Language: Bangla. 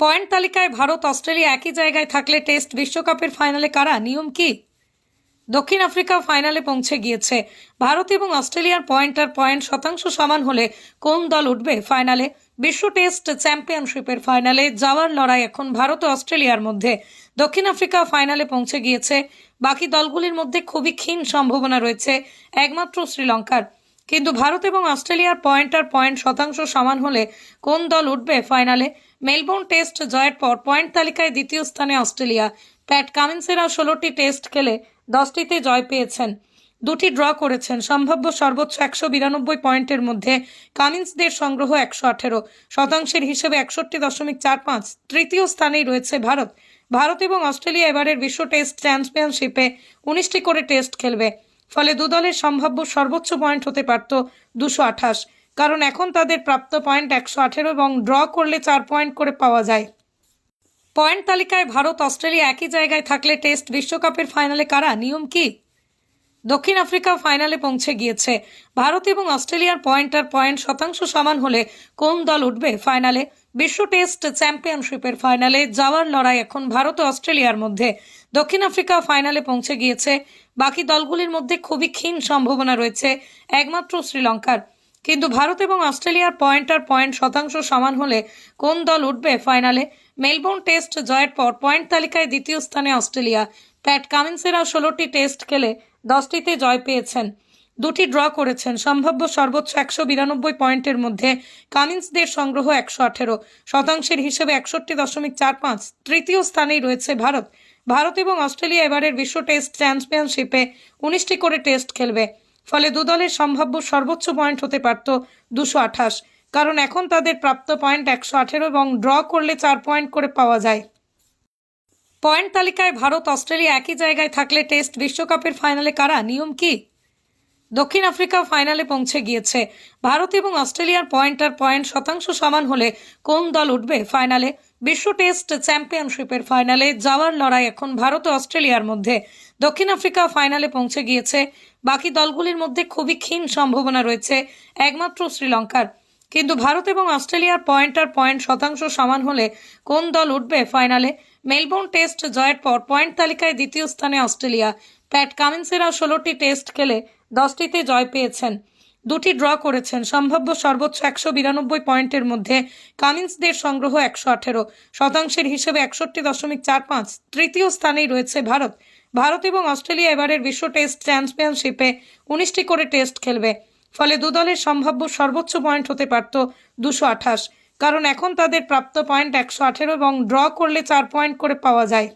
পয়েন্ট তালিকায় ভারত, অস্ট্রেলিয়া একই জায়গায় থাকলে টেস্ট বিশ্বকাপের ফাইনালে কারা? নিয়ম কি? দক্ষিণ আফ্রিকা ফাইনালে পৌঁছে গিয়েছে। ভারত এবং অস্ট্রেলিয়ার পয়েন্ট আর পয়েন্ট শতাংশ সমান হলে কোন দল উঠবে ফাইনালে? বিশ্ব টেস্ট চ্যাম্পিয়নশিপের ফাইনালে যাওয়ার লড়াই এখন ভারত ও অস্ট্রেলিয়ার মধ্যে। দক্ষিণ আফ্রিকা ফাইনালে পৌঁছে গিয়েছে। বাকি দলগুলির মধ্যে খুবই ক্ষীণ সম্ভাবনা রয়েছে। একমাত্র শ্রীলঙ্কার। কিন্তু ভারত এবং অস্ট্রেলিয়ার পয়েন্ট আর পয়েন্ট শতাংশ সমান হলে কোন দল উঠবে ফাইনালে মেলবোর্ন টেস্ট জয়ের পর পয়েন্ট তালিকায় দ্বিতীয় স্থানে অস্ট্রেলিয়া। প্যাট কামিন্সেরা ষোলোটি টেস্ট খেলে দশটিতে জয় পেয়েছেন। দুটি ড্র করেছেন। সম্ভাব্য সর্বোচ্চ একশো বিরানব্বই পয়েন্টের মধ্যে কামিন্সদের সংগ্রহ একশো আঠেরো। শতাংশের হিসেবে একষট্টি দশমিক চার পাঁচ তৃতীয় স্থানেই রয়েছে ভারত। ভারত এবং অস্ট্রেলিয়া এবারের বিশ্ব টেস্ট চ্যাম্পিয়নশিপে উনিশটি করে টেস্ট খেলবে। ফলে দু দলের সম্ভাব্য সর্বোচ্চ পয়েন্ট হতে পারত দুশো আঠাশ। কারণ এখন তাদের প্রাপ্ত পয়েন্ট একশো আঠেরো এবং ড্র করলে চার পয়েন্ট করে পাওয়া যায়। পয়েন্ট তালিকায় ভারত, অস্ট্রেলিয়া একই জায়গায় থাকলে টেস্ট বিশ্বকাপের ফাইনালে কারা? নিয়ম কি? দক্ষিণ আফ্রিকা ফাইনালে পৌঁছে গিয়েছে। ভারত এবং অস্ট্রেলিয়ার পয়েন্ট আর পয়েন্ট শতাংশ সমান হলে কোন দল উঠবে ফাইনালে? বিশ্ব টেস্ট চ্যাম্পিয়নশিপের ফাইনালে যাওয়ার লড়াই এখন ভারত ও অস্ট্রেলিয়ার মধ্যে। দক্ষিণ আফ্রিকা ফাইনালে পৌঁছে গিয়েছে। বাকি দলগুলির মধ্যে খুবই ক্ষীণ সম্ভাবনা রয়েছে, একমাত্র শ্রীলঙ্কার। কিন্তু ভারত এবং অস্ট্রেলিয়ার পয়েন্ট আর পয়েন্ট শতাংশ সমান হলে কোন দল উঠবে ফাইনালে? মেলবোর্ন টেস্ট জয়ের পর পয়েন্ট তালিকায় দ্বিতীয় স্থানে অস্ট্রেলিয়া। প্যাট কামিন্সেরা ষোলোটি টেস্ট খেলে দশটিতে জয় পেয়েছেন। দুটি ড্র করেছেন। সম্ভাব্য সর্বোচ্চ একশো বিরানব্বই পয়েন্টের মধ্যে কামিন্সদের সংগ্রহ একশো আঠেরো শতাংশের হিসেবে একষট্টি দশমিক চার পাঁচ তৃতীয় স্থানেই রয়েছে ভারত। ভারত এবং অস্ট্রেলিয়া এবারের বিশ্ব টেস্ট চ্যাম্পিয়নশিপে উনিশটি করে টেস্ট খেলবে। ফলে দু দলের সম্ভাব্য সর্বোচ্চ পয়েন্ট হতে পারত দুশো আঠাশ। কারণ এখন তাদের প্রাপ্ত পয়েন্ট একশো আঠেরো এবং ড্র করলে চার পয়েন্ট করে পাওয়া যায়। পয়েন্ট তালিকায় ভারত অস্ট্রেলিয়া একই জায়গায় থাকলে টেস্ট বিশ্বকাপের ফাইনালে কারা? নিয়ম কি? দক্ষিণ আফ্রিকা ফাইনালে পৌঁছে গিয়েছে। ভারত এবং অস্ট্রেলিয়ার পয়েন্ট আর পয়েন্ট শতাংশ সমান হলে কোন দল উঠবে ফাইনালে? বিশ্ব টেস্ট চ্যাম্পিয়নশিপের ফাইনালে যাওয়ার লড়াই এখন ভারত ও অস্ট্রেলিয়ার মধ্যে। দক্ষিণ আফ্রিকা ফাইনালে পৌঁছে গিয়েছে। বাকি দলগুলির মধ্যে খুবই ক্ষীণ সম্ভাবনা রয়েছে, একমাত্র শ্রীলঙ্কার। কিন্তু ভারত এবং অস্ট্রেলিয়ার পয়েন্ট আর পয়েন্ট শতাংশ সমান হলে কোন দল উঠবে ফাইনালে? মেলবোর্ন টেস্ট জয়ের পর পয়েন্ট তালিকায় দ্বিতীয় স্থানে অস্ট্রেলিয়া। প্যাট কামিন্সেরা ষোলোটি টেস্ট খেলে দশটিতে জয় পেয়েছেন। দুটি ড্র করেছেন। সম্ভাব্য সর্বোচ্চ একশো বিরানব্বই পয়েন্টের মধ্যে কামিন্সদের সংগ্রহ একশো আঠেরো শতাংশের হিসেবে একষট্টি দশমিক চার পাঁচ তৃতীয় স্থানেই রয়েছে ভারত। ভারত এবং অস্ট্রেলিয়া এবারের বিশ্ব টেস্ট চ্যাম্পিয়নশিপে উনিশটি করে টেস্ট খেলবে। ফলে দু দলের সম্ভাব্য সর্বোচ্চ পয়েন্ট হতে পারত দুশো আঠাশ। কারণ এখন তাদের প্রাপ্ত পয়েন্ট একশো আঠেরো এবং ড্র করলে চার পয়েন্ট করে পাওয়া যায়।